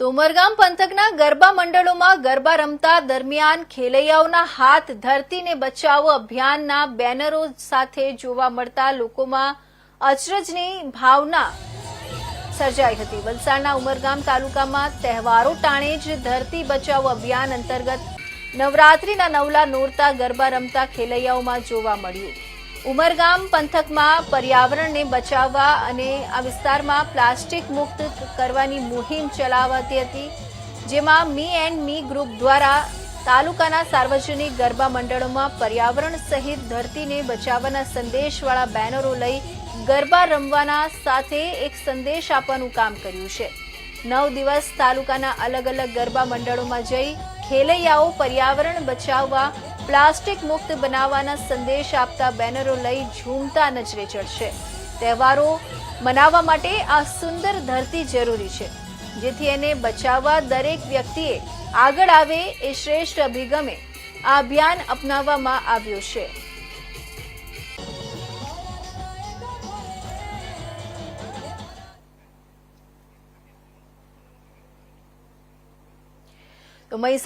તો ઉમરગામ પંથકના ગરબા મંડળોમાં ગરબા રમતા દરમિયાન ખેલૈયાઓના હાથ ધરતીને બચાવો અભિયાનના બેનરો સાથે જોવા મળતા લોકોમાં અચરજની ભાવના સર્જાઈ હતી. વલસાડના ઉમરગામ તાલુકામાં તહેવારો ટાણે જ ધરતી બચાવો અભિયાન અંતર્ગત નવરાત્રીના નવલા નોરતા ગરબા રમતા ખેલૈયાઓમાં જોવા મળ્યું. ઉમરગામ પંથકમાં પર્યાવરણને બચાવવા અને આ વિસ્તારમાં પ્લાસ્ટિક મુક્ત કરવાની મુહિમ ચલાવાતી હતી, જેમાં મી એન્ડ મી ગ્રુપ દ્વારા તાલુકાના સાર્વજનિક ગરબા મંડળોમાં પર્યાવરણ સહિત ધરતીને બચાવવાના સંદેશવાળા બેનરો લઈ ગરબા રમવાના સાથે એક સંદેશ આપવાનું કામ કર્યું છે. નવ દિવસ તાલુકાના અલગ અલગ ગરબા મંડળોમાં જઈ ખેલૈયાઓ પર્યાવરણ બચાવવા પ્લાસ્ટિક મુક્ત બનાવવાના સંદેશ આપતા બેનરો લઈ ઝૂમતા નજરે ચડશે. તહેવારો મનાવવા માટે આ સુંદર ધરતી જરૂરી છે, જેથી એને બચાવવા દરેક વ્યક્તિએ આગળ આવે એ શ્રેષ્ઠ અભિગમે આ અભિયાન અપનાવવામાં આવ્યું છે. મહીસા